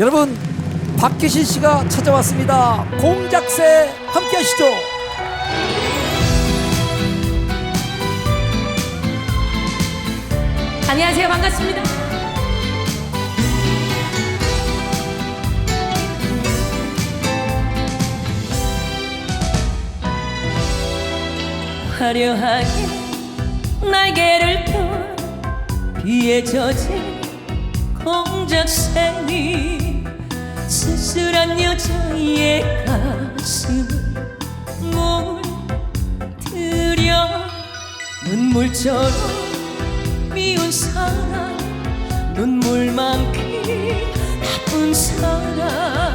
여러분 박기신 씨가 찾아왔습니다. 공작새 함께 하시죠. 안녕하세요. 반갑습니다. 화려하게 날개를 펴 비에 젖은 공작새니 쓸쓸한 여자의 가슴을 물들여 눈물처럼 미운 사람 눈물만큼 나쁜 사람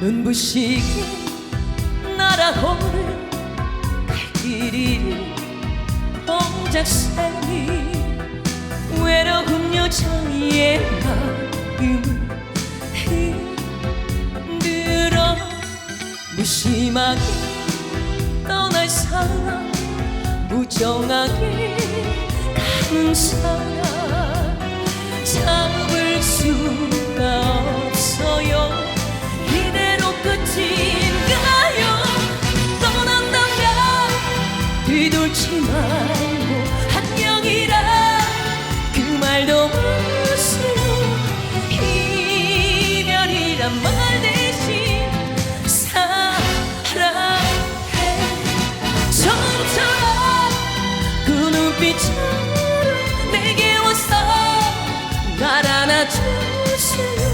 눈부시게 날아오는 갈길이를 공작새니 외로운 여자의 마음을 흔들어 무심하게 떠날 사람 무정하게 가는 사람 잡을 수 뒤돌지 말고 한명이라. 그 말도 마세요 이별이란 말 대신 사랑해. 처음처럼 그 눈빛처럼 내게 와서 날 안아주세요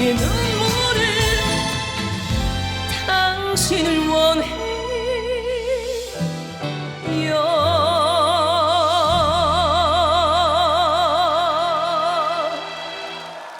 날안